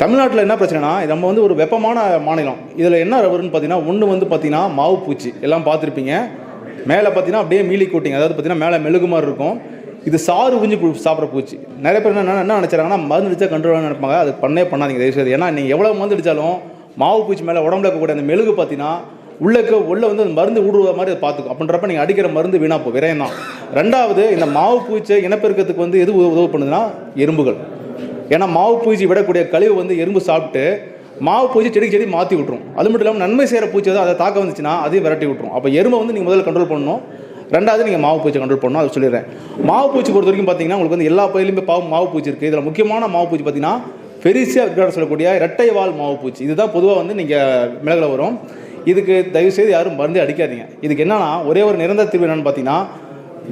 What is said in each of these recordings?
தமிழ்நாட்டில் என்ன பிரச்சனைனா நம்ம வந்து ஒரு வெப்பமான மாநிலம். இதில் என்ன வரும்னு பார்த்தீங்கன்னா ஒன்று வந்து பார்த்தீங்கன்னா மாவு பூச்சி. எல்லாம் பார்த்துருப்பீங்க மேலே பார்த்தீங்கன்னா அப்படியே மீலி கூட்டிங் அதாவது பார்த்தீங்கன்னா மேலே மெழுகு மாதிரி இருக்கும். இது சாறு உறிஞ்சி சாப்பிட்ற பூச்சி. நிறைய பேர் என்ன என்ன நினச்சாங்கன்னா மருந்து அடித்தா கண்ட்ரோல் நினைப்பாங்க. அது பண்ணே பண்ணாதீங்க. தயவுசெய்து ஏன்னா நீங்கள் எவ்வளோ மருந்து அடித்தாலும் மாவு பூச்சி மேலே உடம்புல இருக்கக்கூடிய அந்த மெழுகு பார்த்தீங்கன்னா உள்ளக்க உள்ளே வந்து அந்த மருந்து ஊடுருவ மாதிரி அதை பார்த்துக்கும் அப்படின்றப்ப நீங்கள் அடிக்கிற மருந்து வீணாப்போ விரயம் தான் ரெண்டாவது இந்த மாவு பூச்சை இனப்பெருக்கத்துக்கு வந்து எது உதவு உதவு பண்ணுதுன்னா எறும்புகள். ஏன்னா மாவு பூச்சி விடக்கூடிய கழிவு வந்து எறும்பு சாப்பிட்டு மாவு பூச்சி செடிக்கு செடி மாற்றி விட்ரும் அது மட்டும் இல்லாமல் நன்மை செய்கிற பூச்சி ஏதாவது அதை தாக்க வந்துச்சுன்னா அதையும் விரட்டி விட்ரும் அப்போ எறும்பை வந்து நீங்கள் முதல்ல கண்ட்ரோல் பண்ணணும். ரெண்டாவது நீங்கள் மாவு பூச்சி கண்ட்ரோல் பண்ணணும். அதை சொல்லிடுறேன். மாவு பூச்சி பொறுத்த வரைக்கும் பார்த்தீங்கன்னா உங்களுக்கு வந்து எல்லா பயிலுமே பாவம் மாவு பூச்சி இருக்குது இதில் முக்கியமான மாவு பூச்சி பார்த்தீங்கன்னா பெரிசியா இருக்கிற சொல்லக்கூடிய இரட்டை வால் மாவு பூச்சி. இதுதான் பொதுவாக வந்து நீங்கள் மிளகில் வரும். இதுக்கு தயவுசெய்து யாரும் மருந்து அடிக்காதீங்க. இதுக்கு என்னன்னா ஒரே ஒரு நிரந்தர தீர்வு என்னென்னு பார்த்தீங்கன்னா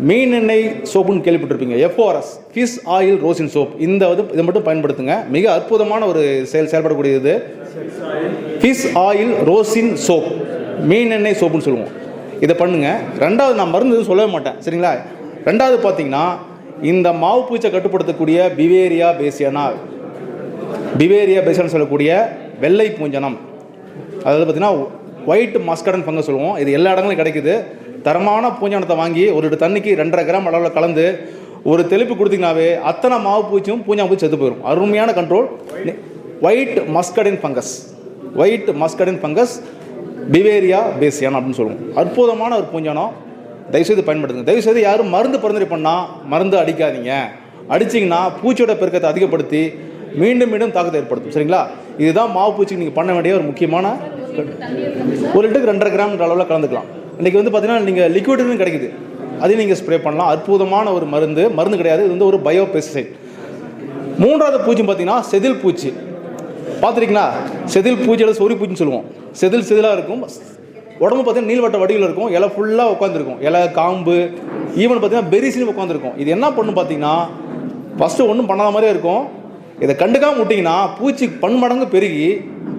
மீன் எண்ணெய் சோப்புன்னு கேள்விப்பட்டிருப்பீங்க. எஃப்ஓஆர்எஸ் ஃபிஷ் ஆயில் ரோசின் சோப் இந்த இது இதை மட்டும் பயன்படுத்துங்க. மிக அற்புதமான ஒரு செயல் செயல்படக்கூடியது. ஃபிஷ் ஆயில் ரோசின் சோப் மீன் எண்ணெய் சோப்புன்னு சொல்லுவோம். இதை பண்ணுங்க. ரெண்டாவது நான் மருந்து எதுவும் சொல்லவே மாட்டேன். சரிங்களா? ரெண்டாவது பார்த்தீங்கன்னா இந்த மாவு பூச்சை கட்டுப்படுத்தக்கூடிய பிவேரியா பேசியானா பிவேரியா பேசியான்னு சொல்லக்கூடிய வெள்ளை பூஞ்சனம். அதாவது பார்த்தீங்கன்னா ஒயிட் மஸ்கடன் ஃபங்கஸ் சொல்லுவோம். இது எல்லா இடங்களும் கிடைக்குது. தரமான பூஞ்சானத்தை வாங்கி ஒரு தண்ணிக்கு ரெண்டரை கிராம் அளவில் கலந்து ஒரு தெளிப்பு கொடுத்தீங்கனாவே அத்தனை மாவு பூச்சியும் பூஞ்சா பூச்சி செத்து போயிடும் அருமையான control white muscardine fungus white muscardine fungus beauveria bassiana அப்படின்னு சொல்லுவோம். அற்புதமான ஒரு பூஞ்சானம் தயவுசெய்து பயன்படுத்துங்க. தயவுசெய்து யாரும் மருந்து பரிந்துரை பண்ணால் மருந்து அடிக்காதீங்க. அடிச்சிங்கன்னா பூச்சியோட பெருக்கத்தை அதிகப்படுத்தி மீண்டும் மீண்டும் தாக்கத்தை ஏற்படுத்தும். சரிங்களா? இதுதான் மாவு பூச்சிக்கு நீங்கள் பண்ண வேண்டிய ஒரு முக்கியமான ஒரு லிட்டருக்கு ரெண்டரை கிராம் அளவில் கலந்துக்கலாம். இன்றைக்கி வந்து பார்த்தீங்கன்னா நீங்கள் லிக்விடுன்னு கிடைக்குது. அதையும் நீங்கள் ஸ்ப்ரே பண்ணலாம். அற்புதமான ஒரு மருந்து. மருந்து கிடையாது. இது வந்து ஒரு பயோ பெஸ்டிசைட் மூன்றாவது பூச்சி பார்த்தீங்கன்னா செதில் பூச்சி. பார்த்துருக்கீங்களா செதில் பூச்சி அல்லது சொறி பூச்சின்னு சொல்லுவோம். செதில் செதிலாக இருக்கும். உடம்பு பார்த்தீங்கன்னா நீள்வட்ட வடிவில் இருக்கும். இலை ஃபுல்லாக உட்காந்துருக்கும் இலை காம்பு ஈவன் பார்த்தீங்கன்னா பெரிசின்னு உட்காந்துருக்கும் இது என்ன பண்ணும் பார்த்தீங்கன்னா ஃபஸ்ட்டு ஒன்றும் பண்ணாத மாதிரியே இருக்கும். இதை கண்டுக்காம விட்டிங்கன்னா பூச்சி பன்மடங்கு பெருகி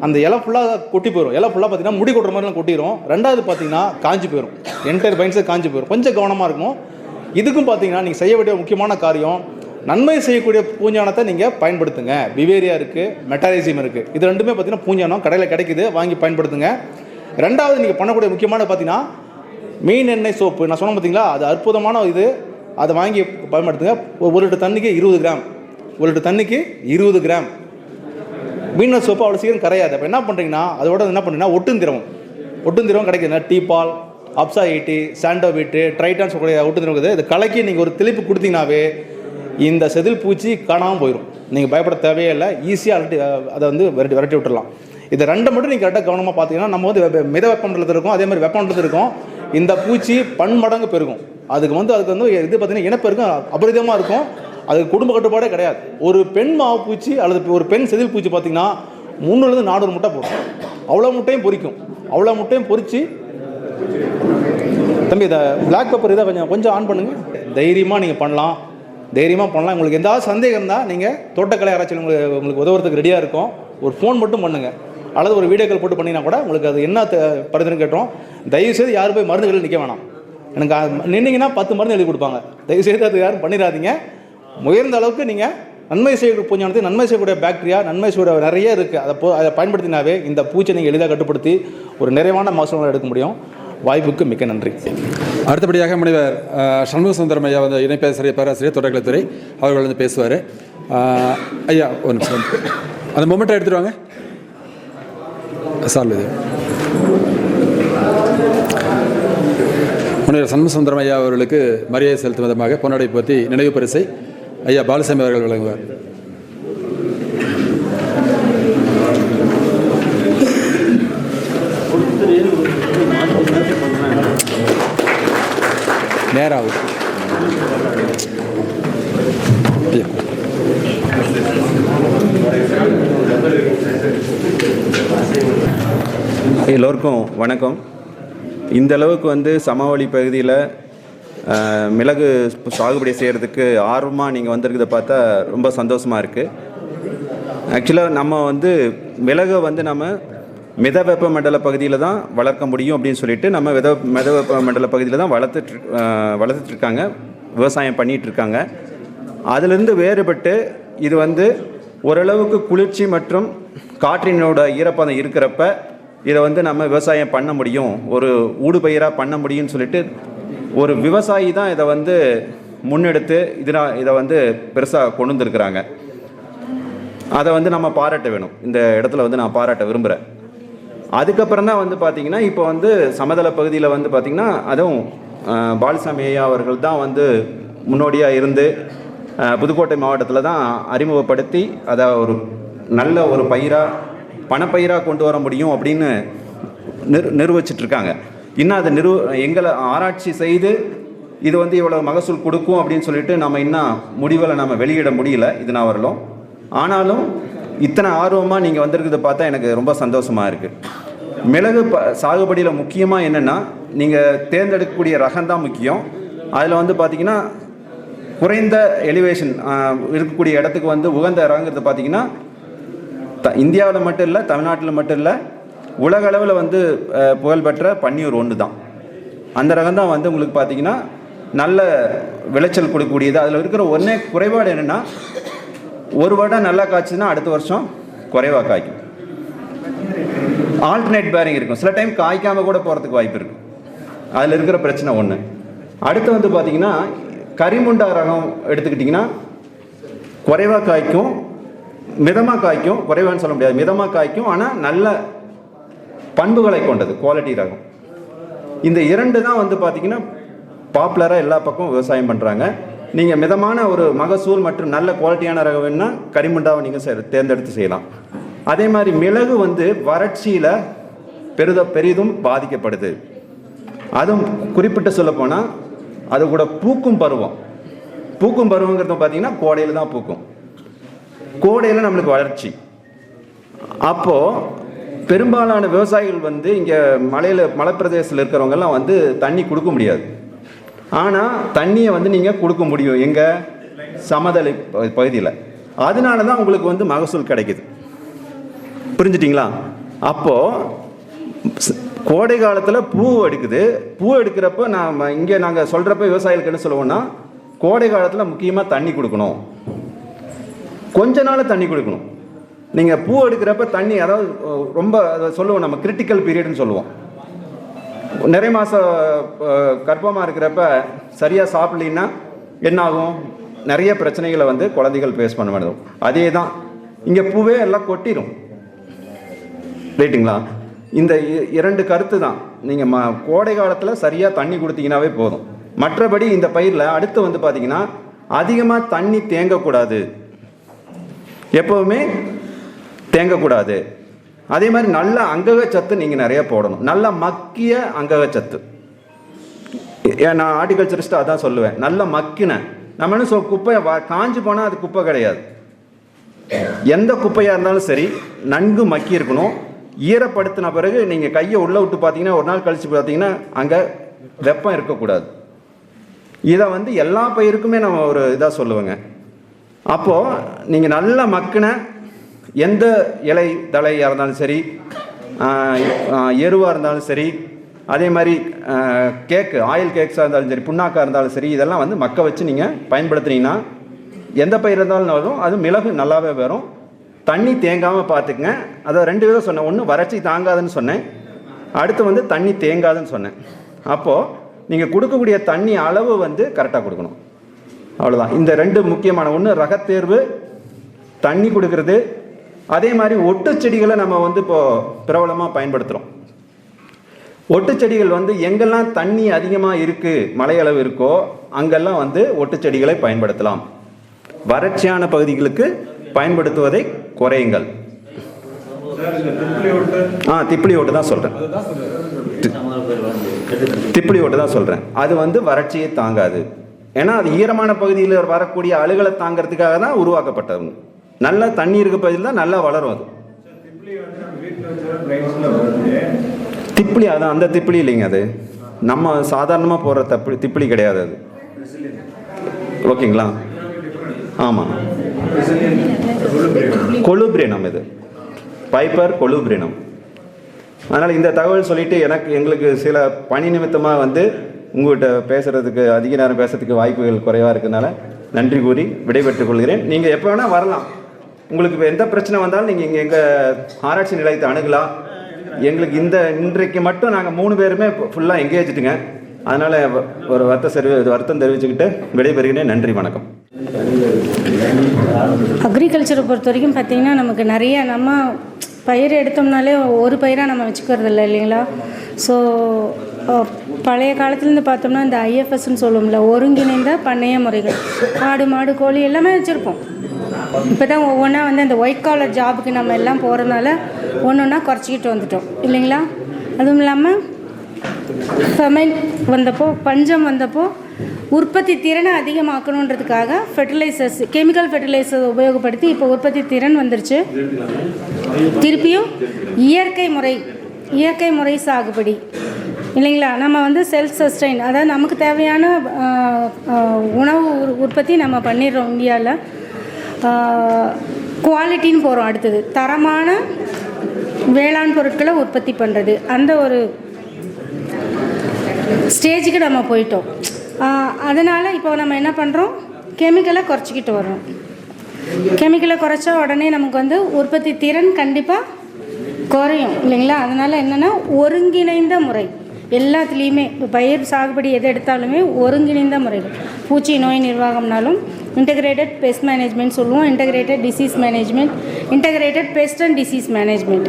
அந்த இலை ஃபுல்லாக கொட்டி போயிடும் இலை ஃபுல்லாக பார்த்தீங்கன்னா முடி கொட்டுற மாதிரிலாம் கொட்டிடும் ரெண்டாவது பார்த்தீங்கன்னா காஞ்சி போயிடும் என்டையர் பைன்ஸே காஞ்சி போயிடும் கொஞ்சம் கவனமாக இருக்கும் இதுக்கும் பார்த்தீங்கன்னா நீங்கள் செய்ய வேண்டிய முக்கியமான காரியம் நன்மை செய்யக்கூடிய பூஞ்சானத்தை நீங்கள் பயன்படுத்துங்க. பிவேரியா இருக்குது மெட்டாரிசியம் இருக்குது இது ரெண்டுமே பார்த்தீங்கன்னா பூஞ்சானம். கடையில் கிடைக்குது வாங்கி பயன்படுத்துங்க. ரெண்டாவது நீங்கள் பண்ணக்கூடிய முக்கியமான பார்த்தீங்கன்னா மீன் எண்ணெய் சோப்பு. நான் சொன்னேன் பார்த்தீங்களா அது அற்புதமான இது. அதை வாங்கி பயன்படுத்துங்க. ஒரு லிட்டர் தண்ணிக்கு இருபது கிராம். ஒரு லிட்டர் தண்ணிக்கு இருபது கிராம். மீன் சோப்பு அவ்வளோ சீக்கிரம் கரையாது. அப்போ என்ன பண்ணுறீங்கன்னா அதோட என்ன பண்ணுறீங்கன்னா ஒட்டுந்திரவம் ஒட்டுந்திரவம் கிடைக்குதுன்னா டீபால் அப்சா ஈட்டி சாண்டோ வீட்டு ட்ரைட்டான் சொல்லக்கூடிய ஒட்டுந்திரம் இருக்குது. இது கலக்கி நீங்கள் ஒரு தெளிப்பு கொடுத்தீங்கனாவே இந்த செதில் பூச்சி காணாமல் போயிடும் நீங்கள் பயப்பட தேவையே இல்லை. ஈஸியாக அலட்டி அதை வந்து விரட்டி விரட்டி விட்டுடலாம் இதை ரெண்டை மட்டும் நீங்கள் கரெக்டாக கவனமாக பார்த்தீங்கன்னா நம்ம வந்து மித வெப்பமண்டலத்தில் இருக்கும். அதே மாதிரி வெப்பமண்டலத்தில் இருக்கும். இந்த பூச்சி பன்மடங்கு பெருகும். அதுக்கு வந்து அதுக்கு வந்து இது பார்த்தீங்கன்னா இனப்பெருக்கும் அபரிதமாக இருக்கும். அதுக்கு குடும்ப கட்டுப்பாடே கிடையாது. ஒரு பெண் மாவு பூச்சி அல்லது ஒரு பெண் செதில் பூச்சி பார்த்தீங்கன்னா முந்நூறுலேருந்து நானூறு முட்டை போடும். அவ்வளோ முட்டையும் பொறிக்கும் அவ்வளோ முட்டையும் பொறிச்சு தம்பி இதை பிளாக் பேப்பர் இதை கொஞ்சம் கொஞ்சம் ஆன் பண்ணுங்கள் தைரியமாக நீங்கள் பண்ணலாம். தைரியமாக பண்ணலாம். உங்களுக்கு எதாவது சந்தேகம் இருந்தால் நீங்கள் தோட்டக்கலை ஆராய்ச்சியில் உங்களுக்கு உங்களுக்கு உதவுறதுக்கு ரெடியாக இருக்கும். ஒரு ஃபோன் மட்டும் பண்ணுங்கள் அல்லது ஒரு வீடியோ கால் போட்டு பண்ணினா கூட உங்களுக்கு அது என்ன த- பரிந்துரை கேட்டோம். தயவுசெய்து யாரும் போய் மருந்துகளில் நிற்க வேணாம். எனக்கு நின்னீங்கன்னா பத்து மருந்து எழுதி கொடுப்பாங்க. தயவுசெய்து அது யாரும் பண்ணிடாதீங்க முயர்ந்த அளவுக்கு நீங்கள் நன்மை செய்யக்கூடிய பூஞ்சானத்தை நன்மை செய்யக்கூடிய பாக்டீரியா நன்மை செய்யக்கூடிய நிறைய இருக்குது அதை போ அதை பயன்படுத்தினாவே இந்த பூச்சை நீங்கள் எளிதாக கட்டுப்படுத்தி ஒரு நிறைவான மகசூலை எடுக்க முடியும். வாய்ப்புக்கு மிக்க நன்றி. அடுத்தபடியாக முனைவர் சண்முக சுந்தரம் ஐயா வந்து இணைப்பேசிரியர் பேராசிரியர் தோட்டக்கலைத்துறை அவர்கள் வந்து பேசுவார். ஐயா ஒரு நிமிஷம். அந்த மொமெண்ட்டை எடுத்துகிட்டு வாங்க. சார் இது. முனைவர் சண்முக சுந்தரம் ஐயா அவர்களுக்கு மரியாதை செலுத்தும் விதமாக பொன்னடை பற்றி நினைவு பரிசை ஐயா பாலசாமி அவர்கள் வழங்குவார். நேராகும் எல்லோருக்கும் வணக்கம். இந்த அளவுக்கு வந்து சமவெளி பகுதியில் மிளகு சாகுபடி செய்கிறதுக்கு ஆர்வமாக நீங்கள் வந்திருக்கிறத பார்த்தா ரொம்ப சந்தோஷமாக இருக்குது ஆக்சுவலாக நம்ம வந்து மிளகை வந்து நம்ம மித வெப்ப மண்டல பகுதியில் தான் வளர்க்க முடியும் அப்படின்னு சொல்லிட்டு நம்ம மித மித வெப்ப மண்டல பகுதியில் தான் வளர்த்துட்டு வளர்த்துட்ருக்காங்க விவசாயம் பண்ணிகிட்ருக்காங்க அதிலிருந்து வேறுபட்டு இது வந்து ஓரளவுக்கு குளிர்ச்சி மற்றும் காற்றினோட ஈரப்பதம் இருக்கிறப்ப இதை வந்து நம்ம விவசாயம் பண்ண முடியும். ஒரு ஊடுபயிராக பண்ண முடியும்னு சொல்லிட்டு ஒரு விவசாயி தான் இதை வந்து முன்னெடுத்து இதனா இதை வந்து பெருசாக கொண்டு வந்திருக்கிறாங்க அதை வந்து நம்ம பாராட்ட வேணும். இந்த இடத்துல வந்து நான் பாராட்ட விரும்புகிறேன் அதுக்கப்புறம் தான் வந்து பார்த்திங்கன்னா இப்போ வந்து சமதள பகுதியில் வந்து பார்த்திங்கன்னா அதுவும் பாலசாமி ஐயா அவர்கள் தான் வந்து முன்னோடியாக இருந்து புதுக்கோட்டை மாவட்டத்தில் தான் அறிமுகப்படுத்தி அதை ஒரு நல்ல ஒரு பயிராக பணப்பயிராக கொண்டு வர முடியும் அப்படின்னு நிர் நிர்வச்சிட்டு இருக்காங்க இன்னும் அதை நிறு எங்களை ஆராய்ச்சி செய்து இது வந்து இவ்வளோ மகசூல் கொடுக்கும் அப்படின்னு சொல்லிட்டு நம்ம இன்னும் முடிவில் நம்ம வெளியிட முடியல. இது நான் வரலும். ஆனாலும் இத்தனை ஆர்வமாக நீங்கள் வந்திருக்கிறது பார்த்தா எனக்கு ரொம்ப சந்தோஷமாக இருக்குது மிளகு ப சாகுபடியில் முக்கியமாக என்னென்னா நீங்கள் தேர்ந்தெடுக்கக்கூடிய ரகம்தான் முக்கியம். அதில் வந்து பார்த்திங்கன்னா குறைந்த எலிவேஷன் இருக்கக்கூடிய இடத்துக்கு வந்து உகந்த ரகங்கிறது பார்த்தீங்கன்னா த இந்தியாவில் மட்டும் இல்லை தமிழ்நாட்டில் மட்டும் இல்லை உலக அளவில் வந்து புகழ்பெற்ற பன்னியூர் ஒன்று தான் அந்த ரகம் தான் வந்து உங்களுக்கு பார்த்தீங்கன்னா நல்ல விளைச்சல் கொடுக்கக்கூடியது. அதில் இருக்கிற ஒன்றே குறைபாடு என்னென்னா ஒரு வருடம் நல்லா காய்ச்சதுன்னா அடுத்த வருஷம் குறைவாக காய்க்கும். ஆல்டர்னேட் பேரிங் இருக்கும். சில டைம் காய்க்காமல் கூட போகிறதுக்கு வாய்ப்பு இருக்குது அதில் இருக்கிற பிரச்சனை ஒன்று அடுத்து வந்து பார்த்தீங்கன்னா கரிமுண்டா ரகம் எடுத்துக்கிட்டிங்கன்னா குறைவாக காய்க்கும் மிதமாக காய்க்கும். குறைவான்னு சொல்ல முடியாது. மிதமாக காய்க்கும் ஆனால் நல்ல பண்புகளை கொண்டது குவாலிட்டி ரகம். இந்த இரண்டு தான் வந்து பார்த்தீங்கன்னா பாப்புலராக எல்லா பக்கமும் விவசாயம் பண்ணுறாங்க நீங்கள் மிதமான ஒரு மகசூல் மற்றும் நல்ல குவாலிட்டியான ரகம் வேணும்னா கரிமுண்டாவை நீங்கள் தேர்ந்தெடுத்து செய்யலாம். அதே மாதிரி மிளகு வந்து வறட்சியில் பெரித பெரிதும் பாதிக்கப்படுது. அதுவும் குறிப்பிட்டு சொல்லப்போனால் அது கூட பூக்கும் பருவம். பூக்கும் பருவங்கிறது பார்த்தீங்கன்னா கோடையில் தான் பூக்கும். கோடையில் நம்மளுக்கு வளர்ச்சி அப்போது பெரும்பாலான விவசாயிகள் வந்து இங்கே மலையில் மலைப்பிரதேசத்தில் இருக்கிறவங்கெல்லாம் வந்து தண்ணி கொடுக்க முடியாது. ஆனால் தண்ணியை வந்து நீங்கள் கொடுக்க முடியும் எங்கே? சமதளை ப- பகுதியில். அதனால தான் உங்களுக்கு வந்து மகசூல் கிடைக்குது. புரிஞ்சுட்டிங்களா? அப்போது கோடை காலத்தில் பூ எடுக்குது. பூ எடுக்கிறப்ப நாம் இங்கே நாங்கள் சொல்கிறப்ப விவசாயிகளுக்கு என்ன சொல்லுவோம்னா கோடை காலத்தில் முக்கியமாக தண்ணி கொடுக்கணும். கொஞ்ச நாள் தண்ணி கொடுக்கணும். நீங்கள் பூ எடுக்கிறப்ப தண்ணி அதாவது ரொம்ப அதை சொல்லுவோம் நம்ம கிரிட்டிக்கல் பீரியட்னு சொல்லுவோம். நிறைய மாதம் கர்ப்பமாக இருக்கிறப்ப சரியாக சாப்பிட்லீன்னா என்ன ஆகும் நிறைய பிரச்சனைகளை வந்து குழந்தைகள் ஃபேஸ் பண்ண வேண்டும் அதே தான் இங்கே பூவே எல்லாம் கொட்டிடும் ரைட்டுங்களா இந்த இ- இரண்டு கருத்து தான் நீங்கள் ம கோடை காலத்தில் சரியாக தண்ணி கொடுத்தீங்கன்னாவே போதும். மற்றபடி இந்த பயிரில் அடுத்து வந்து பார்த்தீங்கன்னா அதிகமாக தண்ணி தேங்கக்கூடாது. எப்போவுமே தேங்கக்கூடாது. அதே மாதிரி நல்ல அங்கக சத்து நீங்கள் நிறைய போடணும். நல்ல மக்கிய அங்கக சத்து. ஏன் நான் ஆர்டிகல்ச்சரிஸ்ட்டு அதான் சொல்லுவேன். நல்ல மக்கின. நம்ம என்ன சொல் குப்பை வா- போனால் அது குப்பை கிடையாது. எந்த குப்பையாக இருந்தாலும் சரி நன்கு மக்கி இருக்கணும். ஈரப்படுத்தின பிறகு நீங்கள் கையை உள்ளே விட்டு பார்த்தீங்கன்னா ஒரு நாள் கழித்து பார்த்தீங்கன்னா அங்கே வெப்பம் இருக்கக்கூடாது. இதை வந்து எல்லா பயிருக்குமே நம்ம ஒரு இதாக சொல்லுவேங்க. அப்போது நீங்கள் நல்ல மக்கின எந்த இலை தழையாக இருந்தாலும் சரி எருவாக இருந்தாலும் சரி அதே மாதிரி கேக்கு ஆயில் கேக்ஸாக இருந்தாலும் சரி புண்ணாக்காக இருந்தாலும் சரி இதெல்லாம் வந்து மக்க வச்சு நீங்கள் பயன்படுத்துனீங்கன்னா எந்த பயிர் இருந்தாலும் அது மிளகு நல்லாவே வரும். தண்ணி தேங்காமல் பார்த்துக்குங்க. அதை ரெண்டு விதம் சொன்னேன். ஒன்று வறட்சி தாங்காதுன்னு சொன்னேன். அடுத்து வந்து தண்ணி தேங்காதுன்னு சொன்னேன். அப்போது நீங்கள் கொடுக்கக்கூடிய தண்ணி அளவு வந்து கரெக்டாக கொடுக்கணும். அவ்வளோதான் இந்த ரெண்டு முக்கியமான ஒன்று ரகத்தேர்வு தண்ணி கொடுக்கறது அதே மாதிரி ஒட்டு செடிகளை நம்ம வந்து இப்போது பிரபலமாக பயன்படுத்துகிறோம் ஒட்டு செடிகள் வந்து எங்கெல்லாம் தண்ணி அதிகமாக இருக்குது மழையளவு இருக்கோ அங்கெல்லாம் வந்து ஒட்டு செடிகளை பயன்படுத்தலாம். வறட்சியான பகுதிகளுக்கு பயன்படுத்துவதை குறையுங்கள். ஆ திப்பிலி ஓட்டு தான் சொல்கிறேன் திப்பிலி ஓட்டு தான் சொல்கிறேன் அது வந்து வறட்சியை தாங்காது. ஏன்னா அது ஈரமான பகுதியில் வரக்கூடிய அழுகலை தாங்கிறதுக்காக தான் உருவாக்கப்பட்டவங்க நல்ல தண்ணி இருக்க பகுதியில் தான் நல்லா வளரும் அது. திப்பிலி அதான் அந்த திப்பிலி இல்லைங்க அது. நம்ம சாதாரணமாக போடுற தப்பி திப்பிலி கிடையாது அது. ஓகேங்களா? ஆமாம் கொலுபிரேனம் இது. பைப்பர் கொலுபிரேனம் அதனால் இந்த தகவல் சொல்லிவிட்டு எனக்கு எங்களுக்கு சில பணி நிமித்தமாக வந்து உங்கள்கிட்ட பேசுகிறதுக்கு அதிக நேரம் பேசுறதுக்கு வாய்ப்புகள் குறைவாக இருக்கிறதுனால நன்றி கூறி விடைபெற்றுக் கொள்கிறேன். நீங்கள் எப்போ வேணால் வரலாம். உங்களுக்கு இப்போ எந்த பிரச்சனை வந்தாலும் நீங்கள் இங்கே எங்கள் ஆராய்ச்சி நிலையத்தை அணுகலாம். எங்களுக்கு இந்த இன்றைக்கு மட்டும் நாங்கள் மூணு பேருமே ஃபுல்லாக எங்கேஜிட்டுங்க அதனால் ஒரு வருத்த செரி வருத்தம் தெரிவிச்சுக்கிட்டு விடைபெறுகிறேன். நன்றி வணக்கம். அக்ரிகல்ச்சரை பொறுத்த வரைக்கும் பார்த்திங்கன்னா நமக்கு நிறைய நம்ம பயிர் எடுத்தோம்னாலே ஒரு பயிராக நம்ம வச்சுக்கிறது இல்லை இல்லைங்களா ஸோ பழைய காலத்துலேருந்து பார்த்தோம்னா இந்த ஐஎஃப்எஸ்ன்னு சொல்லுவோம்ல ஒருங்கிணைந்த பண்ணைய முறைகள். ஆடு மாடு கோழி எல்லாமே வச்சுருப்போம். இப்போ தான் ஒவ்வொன்றா வந்து அந்த ஒயிட் காலர் ஜாபுக்கு நம்ம எல்லாம் போகிறதுனால ஒன்று ஒன்றா குறைச்சிக்கிட்டு வந்துட்டோம். இல்லைங்களா? அதுவும் இல்லாமல் ஃபெமைன் வந்தப்போ பஞ்சம் வந்தப்போ உற்பத்தி திறனை அதிகமாக்கணுன்றதுக்காக ஃபெர்டிலைசர்ஸ் கெமிக்கல் ஃபெர்டிலைசர் உபயோகப்படுத்தி இப்போ உற்பத்தி திறன் வந்துருச்சு. திருப்பியும் இயற்கை முறை இயற்கை முறை சாகுபடி. இல்லைங்களா? நம்ம வந்து செல்ஃப் சஸ்டைன் அதாவது நமக்கு தேவையான உணவு உ- உற்பத்தி நம்ம பண்ணிடுறோம் இந்தியாவில் குவாலிட்டின்னு போகிறோம் அடுத்தது. தரமான வேளாண் பொருட்களை உற்பத்தி பண்ணுறது அந்த ஒரு ஸ்டேஜுக்கு நம்ம போயிட்டோம். அதனால் இப்போ நம்ம என்ன பண்ணுறோம் கெமிக்கலை குறைச்சிக்கிட்டு வரோம் கெமிக்கலை குறைச்சா உடனே நமக்கு வந்து உற்பத்தி திறன் கண்டிப்பாக குறையும் இல்லைங்களா? அதனால் என்னென்னா ஒருங்கிணைந்த முறை. எல்லாத்துலேயுமே இப்போ பயிர் சாகுபடி எது எடுத்தாலுமே ஒருங்கிணைந்த முறைகள். பூச்சி நோய் நிர்வாகம்னாலும் இன்டகிரேட்டட் பெஸ்ட் மேனேஜ்மெண்ட் சொல்லுவோம். Integrated disease management integrated pest and disease management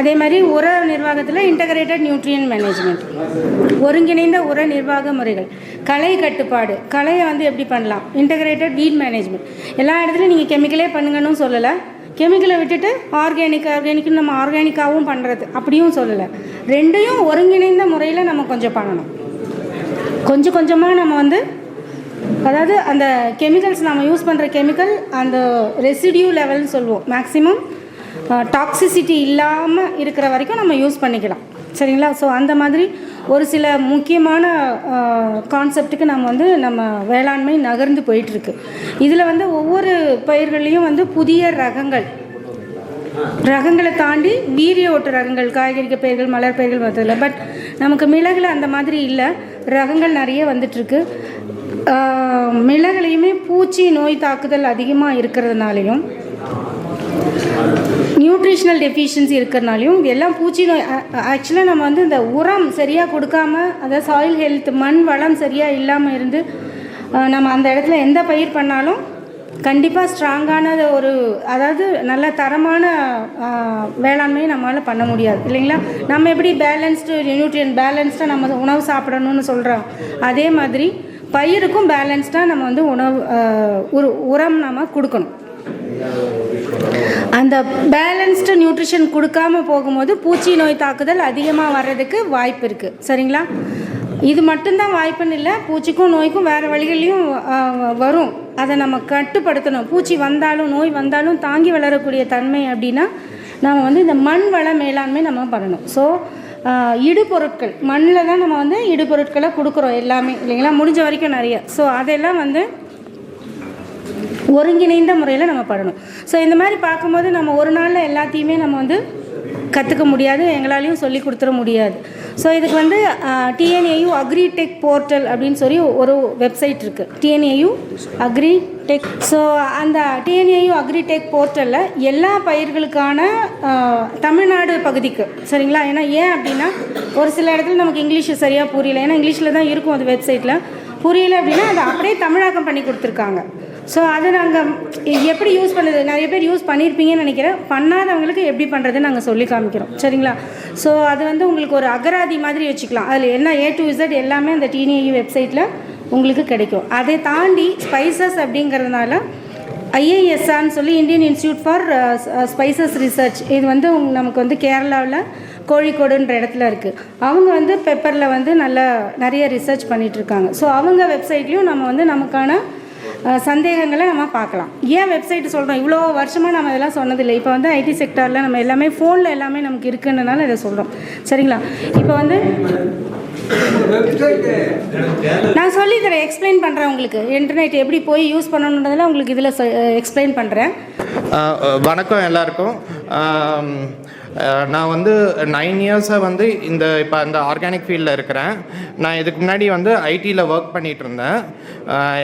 அதே மாதிரி உர நிர்வாகத்தில் இன்டகிரேட்டட் நியூட்ரியன் மேனேஜ்மெண்ட் ஒருங்கிணைந்த உர நிர்வாக முறைகள். கலை கட்டுப்பாடு. கலையை வந்து எப்படி பண்ணலாம்? இன்டகிரேட்டட் வீட் மேனேஜ்மெண்ட் எல்லா இடத்துலையும் நீங்கள் கெமிக்கலே பண்ணுங்கன்னு சொல்லலை. கெமிக்கலை விட்டுட்டு ஆர்கானிக் ஆர்கானிக்னு நம்ம ஆர்கானிக்காகவும் பண்ணுறது அப்படியும் சொல்லலை. ரெண்டையும் ஒருங்கிணைந்த முறையில் நம்ம கொஞ்சம் பண்ணணும். கொஞ்சம் கொஞ்சமாக நம்ம வந்து அதாவது அந்த கெமிக்கல்ஸ் நம்ம யூஸ் பண்ணுற கெமிக்கல் அந்த ரெசிடியூ லெவல்னு சொல்லுவோம். மேக்ஸிமம் டாக்ஸிசிட்டி இல்லாமல் இருக்கிற வரைக்கும் நம்ம யூஸ் பண்ணிக்கலாம். சரிங்களா? ஸோ அந்த மாதிரி ஒரு சில முக்கியமான கான்செப்ட்டுக்கு நம்ம வந்து நம்ம வேளாண்மை நகர்ந்து போயிட்டுருக்கு. இதில் வந்து ஒவ்வொரு பயிர்கள்லேயும் வந்து புதிய ரகங்கள் ரகங்களை தாண்டி வீரிய ஓட்ட ரகங்கள் காய்கறி பயிர்கள் மலர் பயிர்கள் வந்ததில்லை பட் நமக்கு மிளகில் அந்த மாதிரி இல்லை. ரகங்கள் நிறைய வந்துட்டுருக்கு. மிளகுலையுமே பூச்சி நோய் தாக்குதல் அதிகமாக இருக்கிறதுனாலையும் நியூட்ரிஷனல் டெஃபிஷியன்சி இருக்கிறனாலையும் எல்லாம் பூச்சி நோய் ஆக்சுவலாக நம்ம வந்து இந்த உரம் சரியாக கொடுக்காம அதாவது சாயில் ஹெல்த் மண் வளம் சரியாக இல்லாமல் இருந்து நம்ம அந்த இடத்துல எந்த பயிர் பண்ணாலும் கண்டிப்பாக ஸ்ட்ராங்கான ஒரு அதாவது நல்ல தரமான வேளாண்மையை நம்மளால் பண்ண முடியாது. இல்லைங்களா? நம்ம எப்படி பேலன்ஸ்டு நியூட்ரியன் பேலன்ஸ்டாக நம்ம உணவு சாப்பிடணும்னு சொல்கிறோம் அதே மாதிரி பயிருக்கும் பேலன்ஸ்டாக நம்ம வந்து உணவு உரு ஒரு உரம் நம்ம கொடுக்கணும். அந்த பேலன்ஸ்டு நியூட்ரிஷன் கொடுக்காம போகும்போது பூச்சி நோய் தாக்குதல் அதிகமாக வர்றதுக்கு வாய்ப்பு இருக்குது சரிங்களா? இது மட்டும்தான் வாய்ப்புன்னு இல்லை பூச்சிக்கும் நோய்க்கும் வேறு வழிகளையும் வரும். அதை நம்ம கட்டுப்படுத்தணும். பூச்சி வந்தாலும் நோய் வந்தாலும் தாங்கி வளரக்கூடிய தன்மை அப்படின்னா நம்ம வந்து இந்த மண் வள மேலாண்மை நம்ம பண்ணணும். ஸோ இடுபொருட்கள். மண்ணில் தான் நம்ம வந்து இடுபொருட்களை கொடுக்குறோம் எல்லாமே இல்லைங்களா? முடிஞ்ச வரைக்கும் நிறைய. ஸோ அதெல்லாம் வந்து ஒருங்கிணைந்த முறையில் நம்ம பண்ணணும். ஸோ இந்த மாதிரி பார்க்கும்போது நம்ம ஒரு நாளில் எல்லாத்தையுமே நம்ம வந்து கற்றுக்க முடியாது எங்களாலையும் சொல்லி கொடுத்துட முடியாது. ஸோ இதுக்கு வந்து டிஎன்ஏயு அக்ரிடெக் போர்ட்டல் அப்படின்னு சொல்லி ஒரு வெப்சைட் இருக்குது டிஎன்ஏயு அக்ரிடெக் ஸோ அந்த டிஎன்ஏயு அக்ரிடெக் போர்ட்டலில் எல்லா பயிர்களுக்கான தமிழ்நாடு பகுதிக்கு சரிங்களா? ஏன்னா ஏன் அப்படின்னா ஒரு சில இடத்துல நமக்கு இங்கிலீஷ் சரியாக புரியல. ஏன்னா இங்கிலீஷில் தான் இருக்கும் அது வெப்சைட்டில் புரியல அப்படின்னா அதை அப்படியே தமிழாக்கம் பண்ணி கொடுத்துருக்காங்க. ஸோ அதை நாங்கள் எப்படி யூஸ் பண்ணுறது நிறைய பேர் யூஸ் பண்ணியிருப்பீங்கன்னு நினைக்கிறேன். பண்ணாதவங்களுக்கு எப்படி பண்ணுறதுன்னு நாங்கள் சொல்லி காமிக்கிறோம். சரிங்களா? ஸோ அது வந்து உங்களுக்கு ஒரு அகராதி மாதிரி வச்சுக்கலாம். அதில் என்ன ஏ டு இசட் எல்லாமே அந்த டிஎன்ஏ வெப்சைட்டில் உங்களுக்கு கிடைக்கும். அதை தாண்டி ஸ்பைசஸ் அப்படிங்கிறதுனால ஐஏஎஸ்ஆன்னு சொல்லி Indian institute for spices research இது வந்து நமக்கு வந்து கேரளாவில் கோழிக்கோடுன்ற இடத்துல இருக்குது அவங்க வந்து பெப்பரில் வந்து நல்லா நிறைய ரிசர்ச் பண்ணிகிட்ருக்காங்க ஸோ அவங்க வெப்சைட்லேயும் நம்ம வந்து நமக்கான சந்தேகங்களை நம்ம பார்க்கலாம். ஏன் வெப்சைட் சொல்கிறோம் இவ்வளோ வருஷமாக நம்ம இதெல்லாம் சொன்னதில்லை. இப்போ வந்து ஐடி செக்டாரில் நம்ம எல்லாமே ஃபோனில் எல்லாமே நமக்கு இருக்குன்றனால இதை சொல்கிறோம் சரிங்களா? இப்போ வந்து நான் சொல்லி எக்ஸ்பிளைன் பண்ணுறேன் உங்களுக்கு. இன்டர்நெட் எப்படி போய் யூஸ் பண்ணணுன்றதெல்லாம் உங்களுக்கு இதில் எக்ஸ்பிளைன் பண்ணுறேன் வணக்கம் எல்லாருக்கும். நான் வந்து நைன் இயர்ஸாக வந்து இந்த இப்போ அந்த ஆர்கானிக் ஃபீல்டில் இருக்கிறேன். நான் இதுக்கு முன்னாடி வந்து ஐடியில் ஒர்க் பண்ணிகிட்டு இருந்தேன்.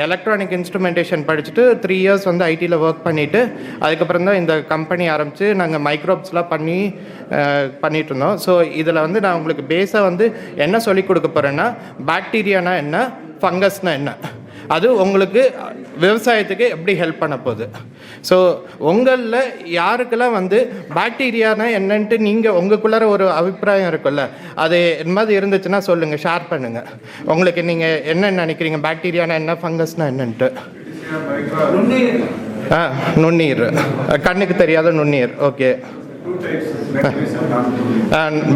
எலக்ட்ரானிக் இன்ஸ்ட்ருமெண்டேஷன் படிச்சுட்டு த்ரீ இயர்ஸ் வந்து ஐடியில் ஒர்க் பண்ணிவிட்டு அதுக்கப்புறம் தான் இந்த கம்பெனி ஆரம்பித்து நாங்கள் மைக்ரோப்ஸ்லாம் பண்ணி பண்ணிகிட்டு இருந்தோம். ஸோ இதில் வந்து நான் உங்களுக்கு பேஸாக வந்து என்ன சொல்லிக் கொடுக்க போகிறேன்னா பாக்டீரியானா என்ன ஃபங்கஸ்னால் என்ன? அது உங்களுக்கு விவசாயத்துக்கு எப்படி ஹெல்ப் பண்ண போகுது? ஸோ உங்களில் யாருக்கெல்லாம் வந்து பாக்டீரியானா என்னன்ட்டு நீங்கள் உங்களுக்குள்ளார ஒரு அபிப்பிராயம் இருக்குல்ல அது என்ன மாதிரி இருந்துச்சுன்னா சொல்லுங்கள் ஷேர் பண்ணுங்கள் உங்களுக்கு நீங்கள் என்ன நினைக்கிறீங்க பாக்டீரியானா என்ன ஃபங்கஸ்னா என்னன்ட்டு? ஆ நுண்ணீர் கண்ணுக்கு தெரியாத நுண்ணீர் ஓகே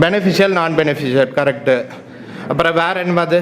பெனிஃபிஷியல் நான் பெனிஃபிஷியல் கரெக்டு அப்புறம் வேறு என்னது